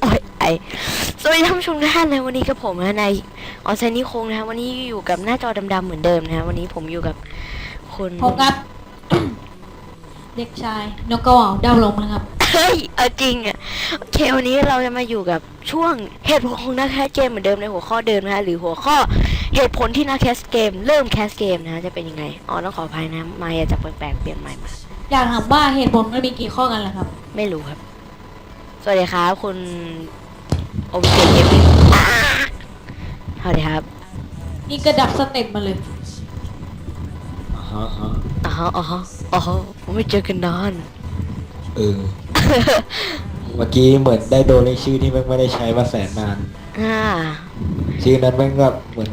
โอ้ยไอสวัสดีท่านผู้ชมทุกท่านนะวันนี้กับผมนะในออเซนิคงนะฮะวันนี้อยู่กับหน้าจอดำๆเหมือนเดิมนะฮะวันนี้ผมอยู่กับคุณผมครับ เด็กชายนกกระเหว่าดาวลงนะครับ เฮ้ยเอาจริงอะโอเควันนี้เราจะมาอยู่กับช่วงเหตุผลของนักแคสเกมเหมือนเดิมในหัวข้อเดิมนะฮะหรือหัวข้อ เหตุผลที่นักแคสเกม เริ่มแคสเกมนะฮะจะเป็นยังไงอ๋อต้องขออภัยนะไม่อาจจะแปลกๆเปลี่ยนใหม่มาอยากถามว่าเหตุผลมันมีกี่ข้อกันล่ะครับ ไม่รู้ครับ สวัสดีครับ คุณโอวิเกตเกมมิ่งสวัสดีครับ นี่กระดับสเต็ปมาเลยฮะฮะอ๋ออ๋ออ๋อไม่เจอกันนานเออเมื่อกี้เหมือนได้โดนเลขชื่อที่แม่งไม่ได้ใช้มาแสนนาน อ่า ชื่อนั้นแม่งก็เหมือน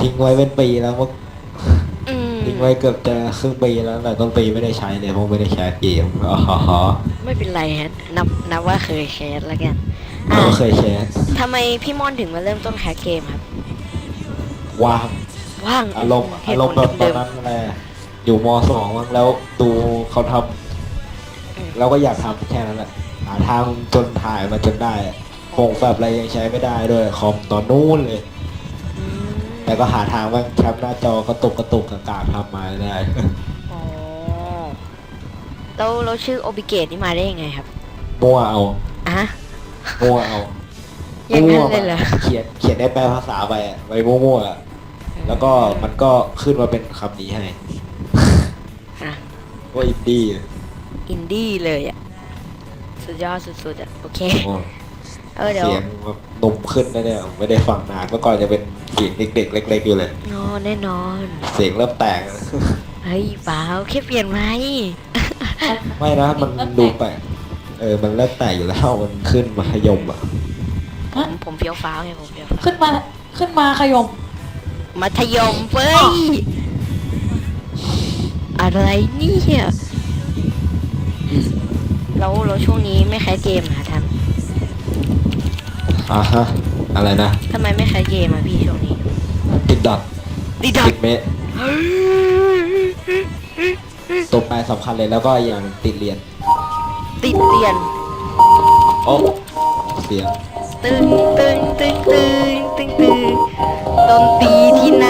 ทิ้งไว้เป็นปีแล้วมั้งอืมทิ้งไว้เกือบจะครึ่งปีแล้วแต่ต้นปีไม่ได้ใช้เลยเพราะไม่ได้ใช้เกมอ๋อฮะฮะไม่เป็นไรฮะนับนับว่าเคยแคสแล้วกันเราอ่าเคยแชร์ทำไมพี่ม่อนถึงมาเริ่มต้นแคสเกมครับว่างว่างอารมณ์เหอาตุรผมณ์แบบตอเดินมนั้นอะไรอะอยู่มสองมั้งแล้วดูเขาทำเราก็อยากทำแค่นั้นแหละหาทางจนถ่ายมาจนได้อะโครงแบบอะไรยังใช้ไม่ได้ด้วยคอมตอนนู้นเลยๆอืม แต่ก็หาทางว่าแคปหน้าจอกระตุกกระตุกกากากทำมาได้ อ๋อแล้วเราชื่อโอบิเกตนี่มาได้ยังไงครับมั่วเอาอะมั่วเอาอย่างนั้นมั่วเลยเหรอเขียนเขียนได้แปลภาษาไปอะไปมั่วๆอะแล้วก็มันก็ขึ้นมาเป็นคำนี้ให้อะ ว่าอินดี้อินดี้เลยอะ สุดยอดสุดๆอะ โอเค โอ้ เออเดี๋ยว เสียงแบบนุ่มขึ้นนะเนี่ยไม่ได้ฟังนานเมื่อก่อนจะเป็นเสียงเด็กๆเล็กๆอยู่เลย นอนแน่นอน เสียงเริ่มแตกเฮ้ยเปล่าแค่เปลี่ยนไหมไม่นะมันดูแปลกเออมันเริ่มแตกอยู่แล้วมันขึ้นมัธยมอะผมผมเฟี้ยวฟ้าวไงผมเฟี้ยวฟ้าวขึ้นมาขึ้นมาขยมมัธยมเฟ้ยอะไรเนี่ยแล้วแล้วช่วงนี้ไม่แคสเกมนะท่าน อ่าฮะ อะไรนะ ทำไมไม่แคสเกมอะพี่ช่วงนี้ติดดอทดีดอติดเมะตัวแปรสำคัญเลยแล้วก็อย่างติดเรียนติดเรียน โอ้เสียงตึงตึงตึงตึงตึงตึงดนตรีที่ไหน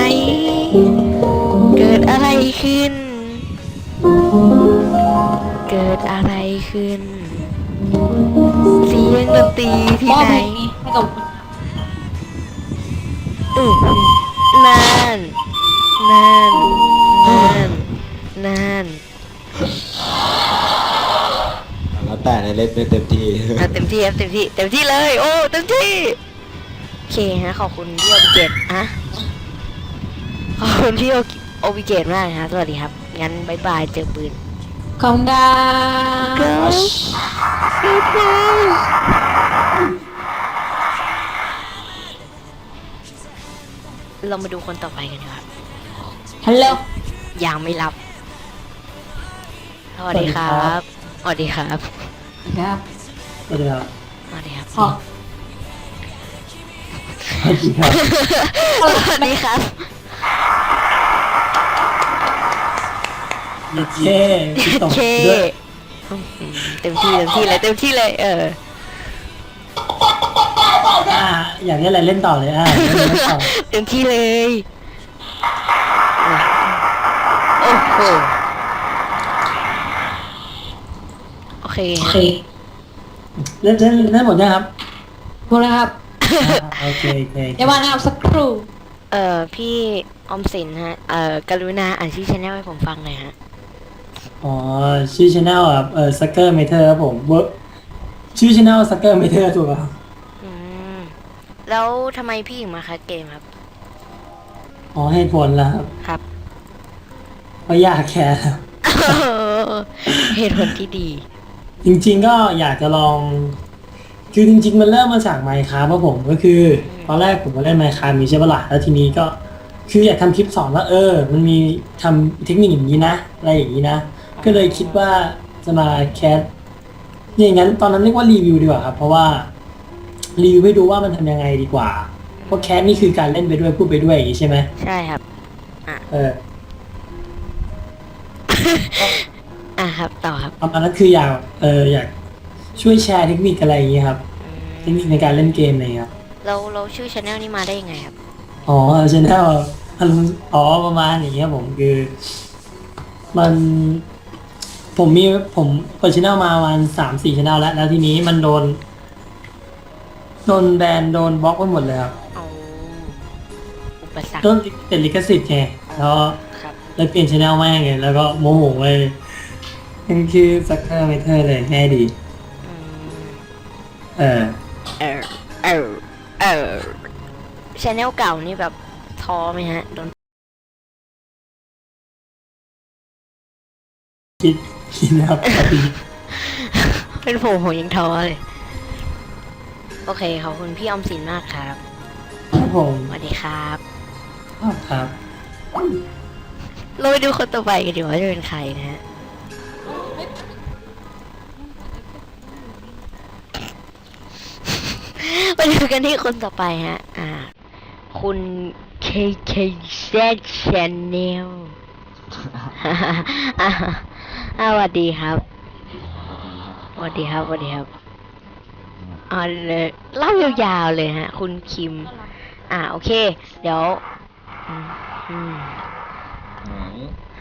เกิดอะไรขึ้น เกิดอะไรขึ้น เสียงดนตรีที่มอบไหน เพลงนี้ให้กับคุณอืมนั่นนั่นนั่นนั่นแล้วแต่ในเล่นไม่เต็มที่ อะเต็มที่ครับเต็มที่เต็มที่เลย โอ้เต็มที่โอเคฮะขอบคุณพี่โอบิเกตอะขอบคุณพี่โอบิเกตมากนะฮะสวัสดีครับงั้นบายบายเจอปืน ขอบคุณครั เรามาดูคนต่อไปกันดีกว่าครับฮัลโหลยังไม่รับสวัสดีครับสวัสดีครับครับสวัสดีครับสวัสดีครับขอสวัสดีครับสวัสดีครับเย้เย้พี่ตบเคด้วยเต็มที่เต็มที่เลยเต็มที่เลยเออ อ่าอยากเล่นอะไรเล่นต่อเลยอ่าเล่นต่อเต็มที่เลยโอ้โหโอเคโอเคเล่นเล่นเล่นหมดยังครับหมดแล้วครับอ่าโอเคโอเคเดี๋ยวมานะครับสักครู่ เอ่อพี่ออมสินฮะเอ่อกรุณาอ่านชื่อชแนลให้ผมฟังหน่อยฮะอ๋อชื่อช anel อะเออซักเกอร์เมเทอร์ครับผมเวิร์ชื่อช anel ซักเกอร์เมเทอร์ถูกป่ะอืม แล้วทำไมพี่ถึงมาคัดเกมครับ อ๋อเหตุผลแล้วครับครับ เพราะอยากแคร์ครับเหตุผลที่ดี จริงๆก็อยากจะลอง คือจริง ๆ มันเริ่มมาจากไมค์ค a f t ครับผมก็คือ ตอนแรกผมก็เล่นไมค์ค a f t มีใช่ปะล่ะแล้วทีนี้ก็คืออยากทำคลิปสอนว่าเออ มันมีทำเทคนิคอย่างนี้นะอะไรอย่างนี้นะ ก็เลยคิดว่าจะมาแคสอย่างนั้นตอนนั้นเรียกว่ารีวิวดีกว่าครับ เพราะว่า รีวิวให้ดูว่ามันทำยังไงดีกว่า เพราะแคสนี่คือการเล่นไปด้วยพูดไปด้วยอย่างนี้ใช่ไหมใช่ครับ เอออะครับ ต่อครับประมาณนั้นคืออยากเอออยากช่วยแชร์เทคนิคอะไรอย่างนี้ครับเทคนิคในการเล่นเกมอะไรอย่างเงี้ยครับเราเราชื่อช anel นี้มาได้ยังไงครับ อ๋อชแนลอ๋อประมาณอย่างเงี้ยผมคือ มันผมมีผมเปิดชแนลมาประมาณสามสี่ชแนลแล้วแล้วทีนี้มันโดน โดนแบนโดนบล็อกไปหมดเลยครับเอาอุปสรรคโดนติดลิขสิทธิ์ไงแล้วครับเลยเปลี่ยนชแนลแม่งไงแล้วก็โมโหเลยมันคือซักเกอร์เมเทอร์เลยง่ายดี อืมเออ เออเออเออชแนลเก่านี่แบบท้อไหมฮะโดนคิดคิดนะครับ เป็นผมผมยังท้อเลย โอเคขอบคุณพี่ออมสินมากครับครับผมสวัสดีครับครับ เราไปดูคนต่อไปกันดีกว่าจะเป็นใครนะฮะมาดูกันที่คนต่อไปฮะ อ่า คุณ KK Z Channel อ่าอ่าสวัสดีครับสวัสดีครับสวัสดีครับ อ่าเลยเล่ายาวๆเลยฮะ คุณคิม อ่าโอเค เดี๋ยวอืมอืม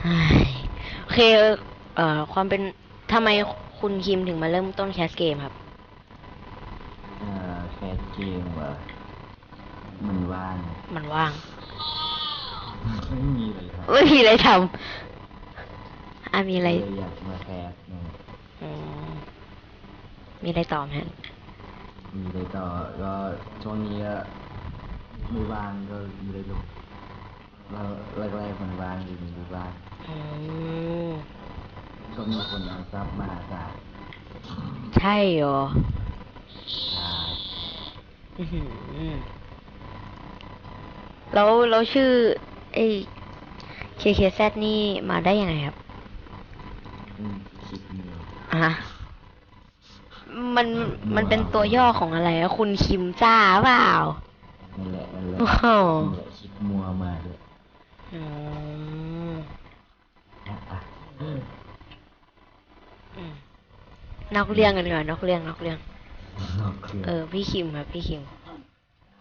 เฮ้ยโอเคเอ่อความเป็นทำไมคุณคิมถึงมาเริ่มต้นแคสเกมครับเอ่อแคสเกมเหรอมันว่างมันว่าง ไม่มีเลยครับไม่มีอะไรทำอะมีอะไรเลยอยากมาแคสหน่อยอืมมีอะไรต่อไหมฮะ มีเลยต่อก็ช่วงนี้ก็ไม่ว่างก็มีเลยลงเราแรกๆมันว่างอยู่มีว่างอืมก็มีคนเอาซับมาจากใช่เหรอชาอื้อหือแล้วแล้วชื่อ ไอ้ KKZ นี่มาได้ยังไงครับ อืมคลิปนี้อะ มันมันเป็นตัวย่อของอะไรอะคุณคิมจ้าเปล่านั่นแหละนั่นแหละโอ้โหนั่นแหละคลิปมัวมาเลยอืมอะอะอืมนอกเรื่องกันดีกว่านอกเรื่องนอกเรื่อง นอกเครื่องเออ พี่คิมครับพี่คิม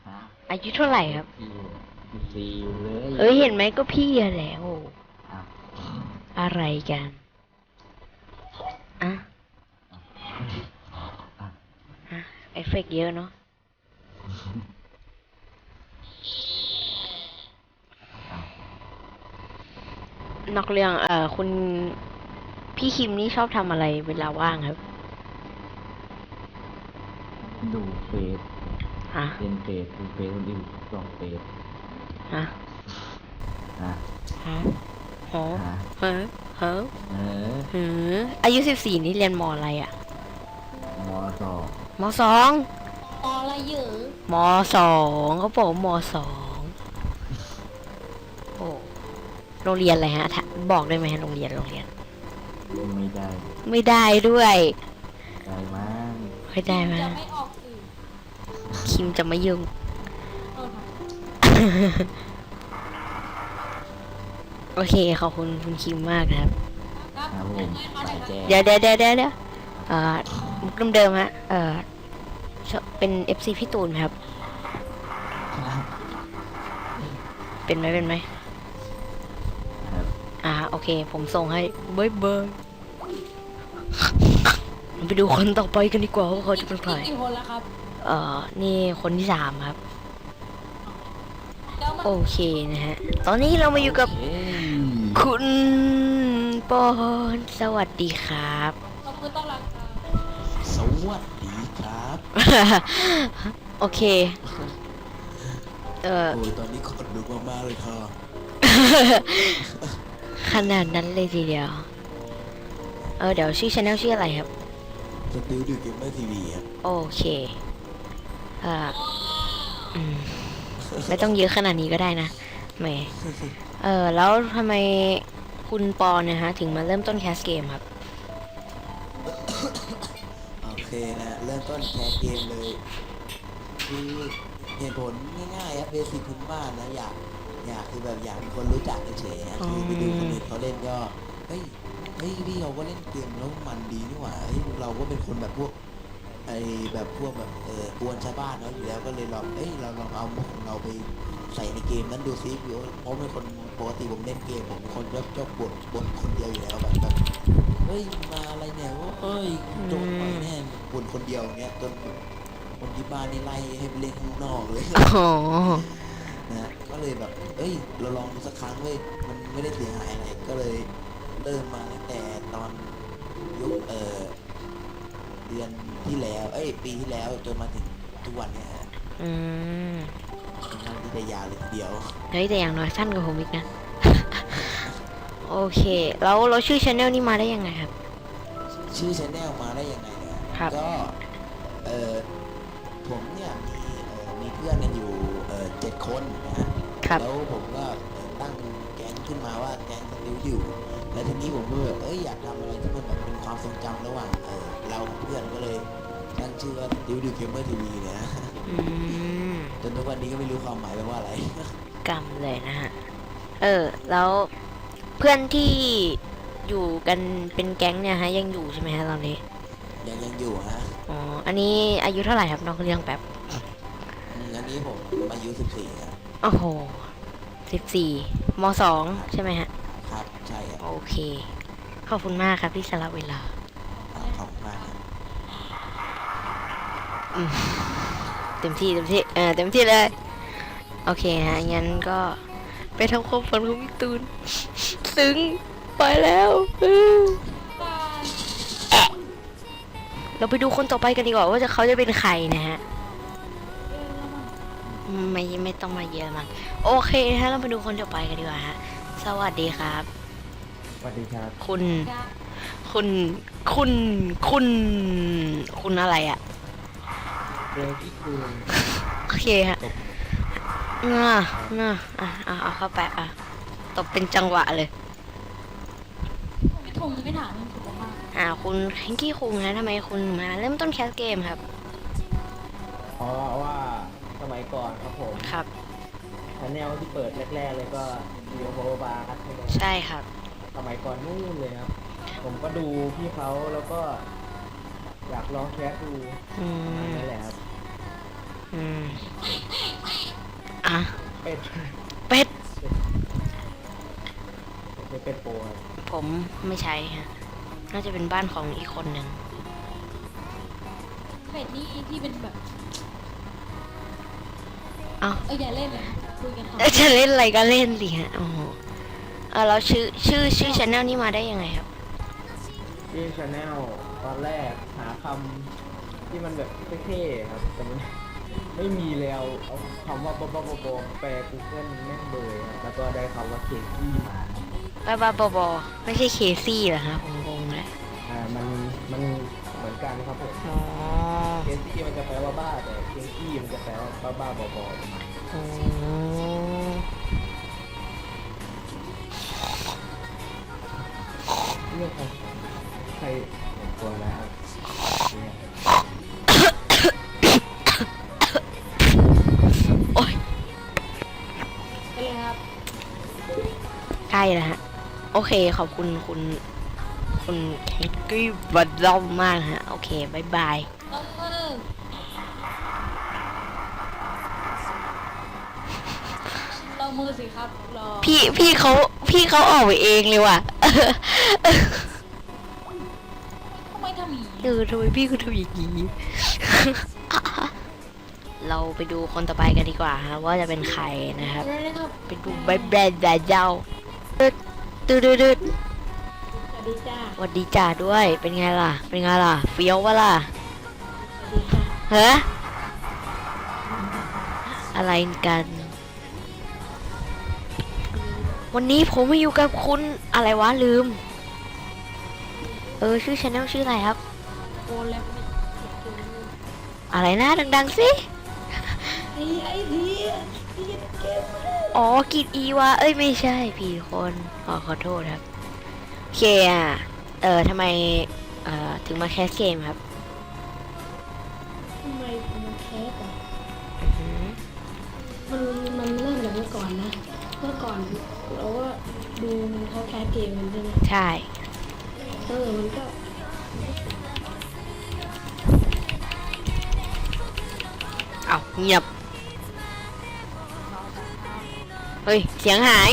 ฮะอายุเท่าไหร่ครับพี่ซีอยู่เลยเอ้ยเห็นไหมก็พี่อะแหละโอ้อะอะไรกัน อะ อะ อะเอฟเฟกต์เยอะเนาะนอกเรื่อง เอ่อ คุณพี่คิมนี่ชอบทำอะไรเวลาว่างครับ ดูเฟซฮะ เล่นเฟซดูเฟซคนอื่นลองเฟซฮะ ฮะฮะโหฮะเฮ้เฮ้เออหืออายุสิบสี่นี่เรียนมอะไรอะมอสอง มสองออะไรเยอะมสองเขาบอกว่ามสองโอ้โรงเรียนอะไรฮะถ้าบอกได้ไหมฮะโรงเรียนโรงเรียน ไม่ได้ไม่ได้ด้วยได้มั้งไม่ได้ไหมจะไม่ออกสื่อคิมจะไม่ยุ่งโทษค่ะโอเคขอบคุณคุณคิมมากนะครับ ครับครับผมให้เขาหน่สาอยยครับแจ้เดี๋ยวเดี๋ยวเดี๋ยวเดี๋ยวเดี๋ยวเอ่อ มุกเดิมๆฮะ เอ่อชอบเป็นเอฟซีพี่ตูนไหมครับเป็นไหมเป็นไหมครับอ่าโอเค ผมส่งให้บายบายไปดูคนต่อไปกันดีกว่าว่าเขาจะเป็นใครกี่คนแล้วครับเอ่อนี่คนที่สามครับเดี๋ยวมาโอเคนะฮะ ตอนนี้เรามาอยู่กับเอ้ยคุณปอนสวัสดีครับ วัสดีครับ โอเคเอออโอ้ยตอนนี้ขนลุกมากๆเลยเธอขนาดนั้นเลยทีเดียว เออเดี๋ยวชื่อช anel ชื่ออะไรครับ สติลดูเกมเมอร์ทีวีครับโอเคเอ่ออืมไม่ต้องเยอะขนาดนี้ก็ได้นะแหมเออแล้วทำไมคุณปอเนี่ยฮะ ถึงมาเริ่มต้นแคสเกมครับโอ เคนะเริ่มต้นแคสเกมเลยคือเหตุผลง่ายๆครับเบสิกพื้นบ้านนะอยากอยากคือแบบอยากมีคนรู้จักเฉยๆนะคือไปดูคนอื่นเขาเล่นก็เฮ้ยเฮ้ยพี่เราก็เล่นเกมแล้วมันดีนี่หว่าเฮ้ยเราก็เป็นคนแบบพวก ไอแบบพวกแบบเออกวนชาวบ้านเนาะอยู่แล้วก็เลยลองเฮ้ยเราลองเอามุกของเราไปใส่ในเกมนั้นดูซิเพราะเป็นคนปกติผมเล่นเกมผมเป็นคนชอบชอบบ่นบ่นคนเดียวอยู่แล้วแบบแบบเฮ้ยมาอะไรเนี่ยว่าเอ้ยโดนไปแน่บ่นคนเดียวเนี่ยจนคนที่บ้านนี่ไล่ให้ไปเล่นข้างนอกเลยอ๋อนะก็เลยแบบเอ้ย เราลองดูสักครั้งเว้ยมันไม่ได้เสียหายอะไรก็เลยเริ่มมาตั้งแต่ตอนยุคเออ เดือนที่แล้ว เอ้ย ปีที่แล้วจนมาถึงทุกวันเนี่ยฮะอืมเป็นงานที่ได้ยาวเลยทีเดียว เฮ้ยแต่อย่างน้อยสั้นกว่าผมอีกนะ โอเค แล้วเราชื่อช anel นี่มาได้ยังไงครับ ชื่อชแนลมาได้ยังไงเนี่ยครับ ก็ เออผมเนี่ยมีเออมีเพื่อนกันอยู่เออเจ็ดคนนะฮะ ครับแล้วผมก็เอ่อตั้งแก๊งขึ้นมาว่าแก๊งสติวดิวแล้วทีนี้ผมก็แบบเอ้ยอยากทำอะไรที่มันแบบเป็นความทรงจำระหว่างเออ เรากับเพื่อนก็เลยตั้งชื่อว่าสติวดิวเกมเมอร์ทีวีเนี่ยนะอืมจนทุกวันนี้ก็ไม่รู้ความหมายแปลว่าอะไร กรรมเลยนะฮะ เออ แล้วเพื่อนที่อยู่กันเป็นแก๊งเนี่ยฮะ ยังอยู่ใช่ไหมฮะตอนนี้ ยังยังอยู่ฮะอ๋อ อันนี้อายุเท่าไหร่ครับน้องเรื่องแป๊บ อืมอันนี้ผมอายุ14ครับโอ้โหสิบสี่มสองใช่ไหมฮะ ครับใช่ครับ โอเค ขอบคุณมากครับที่สละเวลาอ่า เต็มที่เต็มที่เออเต็มที่เลย โอเคฮะงั้นก็ไปทำความฝันของพี่ตูน ซึ้งไปแล้วอือแอะเราไปดูคนต่อไปกันดีกว่าว่าจะเขาจะเป็นใครนะฮะไม่ไม่ต้องมาเยอะมั้งโอเคฮะเราไปดูคนต่อไปกันดีกว่าฮะสวัสดีครับ สวัสดีครับ คุณ คุณ คุณ คุณ คุณอะไรอะ เรกี้คูณโอเคฮะน่าน่าอะอะเอาเข้าไปอะตบเป็นจังหวะเลยไม่ทงไม่ถามมันสุขภาพอ่าคุณแฮงกี้คุงนะทำไมคุณมาเริ่มต้นแคสเกมครับ เพราะว่าสมัยก่อนครับผมครับ ชาแนลที่เปิดแรกๆเลยก็วิวโบบาร์ใช่ไหมใช่ครับ สมัยก่อนนู่นเลยครับ ผมก็ดูพี่เขาแล้วก็ อยากลองแคสดูอืม นั่นแหละครับ อืมอะเป็ดเป็ด เป็ดเป็ดโปรครับผมไม่ใช้ฮะ น่าจะเป็นบ้านของอีกคนหนึ่ง เป็ดนี่ที่เป็นแบบเอ้า เอออย่าเล่นเลยคุยกันต่อเอ้ยจะเล่นอะไรก็เล่นสิฮะ โอ้โหเออแล้วชื่อชื่อชื่อช anel นี่มาได้ยังไงครับที่ชาแนลตอนแรกหาคำ ที่มันแบบเท่ๆครับ แต่มันไม่มีแล้วเอาคำว่าบ๊อบบ๊อบบ๊อบแปล Google แม่งเบยครับแล้วก็ได้คำว่าเคกี้มา บ้าบ้าบอบอไม่ใช่เคซี่เหรอฮะผมงงแล้วอ่า มัน มันเหมือนกันครับผมอ๋อเคซี่มันจะแปลว่าบ้าแต่เคกี้มันจะแปลว่าบ้าบ้าบอบอประมาณอ๋อเรื่องของใครเหมือนตัวแล้ว ใกล้แล้วฮะ โอเคขอบคุณคุณ คุณแฮงกี้บัดลอมมากฮะ โอเคบายบายเออเรามือสิครับรอพี่พี่เขาพี่เขาออกไปเองเลยว่ะทำไมทำอย่างนี้เออทำไมพี่เขาทำอย่างนี้ เราไปดูคนต่อไปกันดีกว่าฮะ ว่าจะเป็นใครนะครับอะไรนะครับไปดูใบแบรนด์แบรนด์เจ้า ตึ๊ดตึ๊ดสวัสดีจ้าสวัสดีจ่าด้วย เป็นไงล่ะ เป็นไงล่ะ เฟี้ยววะล่ะสวัสดีจ้าเฮ้อะไรกัน วันนี้ผมมาอยู่กับคุณอะไรวะลืม เออชื่อชาแนลชื่ออะไรครับ โอแลมอะไรนะดังๆสิ ไอ้ไอ้ดีที่เกม อ๋อกิดอีวาเอ้ยไม่ใช่พี่คนขอขอโทษครับโอเคอะเออทำไมเอ่อถึงมาแคสเกมครับทำไมผมแคสอะอือหือมันมันเริ่มจากเมื่อก่อนนะ เมื่อก่อนเราก็ดูเขาแคสเกมกันใช่ไหมใช่ เออมันก็เอาเงียบ ฮ้ย เสียงหาย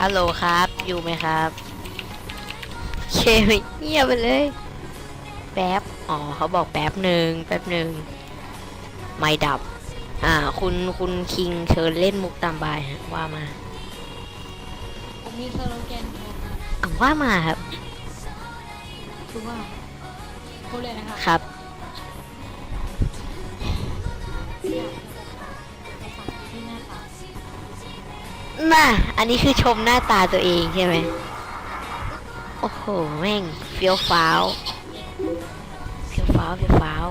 ฮัลโหลครับ อยู่ไหมครับเคเงียบไปเลย แป๊บ อ๋อ เขาบอกแป๊บหนึ่ง แป๊บหนึ่ง ไม่ดับ อ่า คุณคุณคิงเชิญเล่นมุกตามบายฮะว่ามาผมมีสโลแกนของอะว่ามาครับคือว่าพูดเลยนะคะครับ อยากจะฝากที่หน้าตาน่ะ อันนี้คือชมหน้าตาตัวเองใช่ไหม โอ้โห แม่งเฟี้ยวฟ้าว เฟี้ยวฟ้าวเฟี้ยวฟ้าว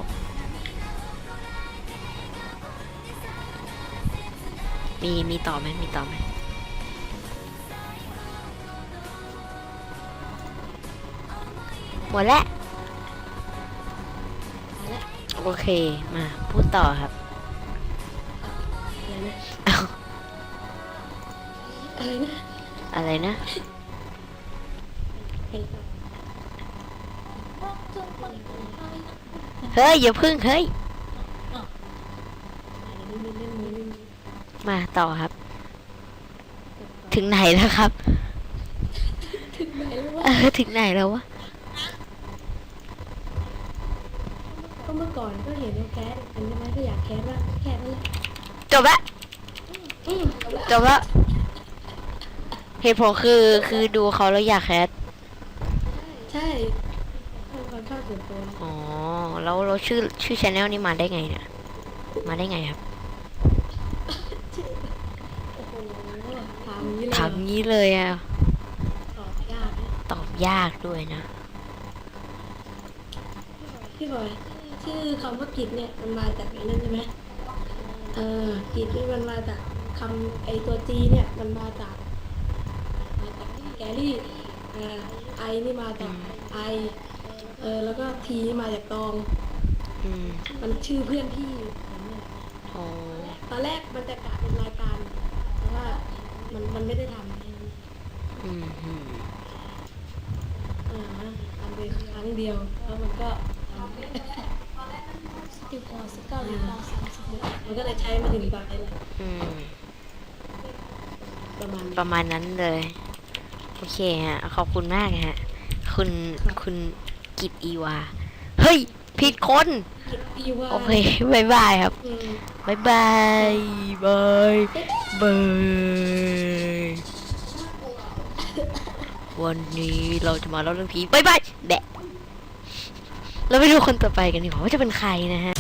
มีมีต่อไหมมีต่อไหมหมดแล้วโอเค มา พูดต่อครับ อะไรนะเอาอะไรนะอะไรนะเห็นปะเฮ้ยอย่าพึ่งเฮ้ย ไม่มีเล่นมือเล่นมือ มาต่อครับ ถึงไหนแล้วครับ ถึงไหนแล้ววะเออถึงไหนแล้ววะก็เมื่อก่อนก็เห็นว่าแคสเป็นใช่ไหมก็อยากแคสว่างแคสนั่นแหละจบละอืมเอาละจบละเหตุผลคือคือดูเขาแล้วอยากแคสใช่เป็นความชอบส่วนตัว อ๋อแล้วเราชื่อชื่อชแนลนี่มาได้ไงเนี่ยมาได้ไงครับ โอ้โหถามอย่าง นี้เลยถามงี้เลยอะตอบยากนะตอบยากด้วยนะ พี่บอยชื่อคำว่ากิจเนี่ยมันมาจากไอ้นั่นใช่ไหมเออกิจนี่มันมาจากคำไอตัวจีเนี่ยมันมาจากมาจากแกรี่อ่าไอนี่มาจากไอเออแล้วก็ทีนี่มาจากตอง อืมมันชื่อเพื่อนพี่ผมเนี่ยอ๋อตอนแรกมันจะกะเป็นรายการแต่ว่ามันมันไม่ได้ทำ อืมอืมอ่าทำไปครั้งเดียวแล้วมันก็ติดต่อสเก้าหรือมันก็เลยใช้มาถึงปลายเลยอืมประมาณประมาณนั้นเลย โอเคฮะ ขอบคุณมากฮะ คุณคุณกิตอีวา เฮ้ย ผิดคน คิดพี่ว่าโอเคบายบายครับ อืม บายบายบายบาย วันนี้เราจะมาเล่าเรื่องผีบายบายแบะเราไปดูคนต่อไปกันดีกว่าว่าจะเป็นใครนะฮะ